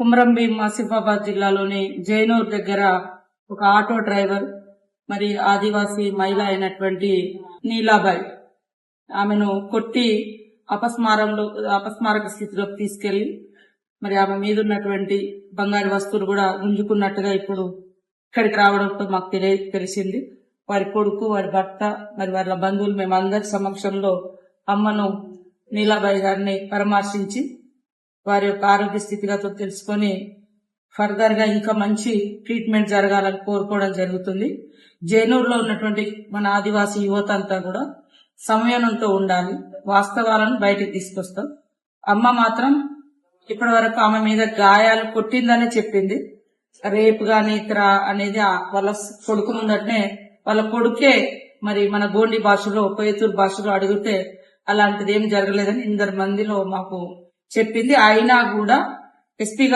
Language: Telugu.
కుమ్రంభీం ఆసిఫాబాద్ జిల్లాలోని జైనూర్ దగ్గర ఒక ఆటో డ్రైవర్ మరి ఆదివాసీ మహిళ అయినటువంటి నీలాబాయ్. ఆమెను కొట్టి అపస్మారంలో అపస్మారక స్థితిలోకి తీసుకెళ్ళి మరి ఆమె మీద ఉన్నటువంటి బంగారు వస్తువులు కూడా గుంజుకున్నట్టుగా ఇప్పుడు ఇక్కడికి రావడంతో మాకు తెలియ తెలిసింది. వారి కొడుకు వారి భర్త మరి వాళ్ళ బంధువులు మేమందరి సమక్షంలో అమ్మను నీలాబాయి గారిని పరామర్శించి వారి యొక్క ఆరోగ్య స్థితిగతులు తెలుసుకొని ఫర్దర్గా ఇంకా మంచి ట్రీట్మెంట్ జరగాలని కోరుకోవడం జరుగుతుంది. జైనూరులో ఉన్నటువంటి మన ఆదివాసీ యువత అంతా కూడా సంయమనంతో ఉండాలి. వాస్తవాలను బయటకు తీసుకొస్తాం. అమ్మ మాత్రం ఇప్పటి వరకు ఆమె మీద గాయాలు కొట్టిందనే చెప్పింది. రేపు గాని ఇతర అనేది వాళ్ళ కొడుకు ముందటనే వాళ్ళ కొడుకే మరి మన గోండి భాషలో కొయ్యతూరు భాషలో అడిగితే అలాంటిది ఏం జరగలేదని ఇందరు మందిలో మాకు చెప్పింది. అయినా కూడా ఎస్పీ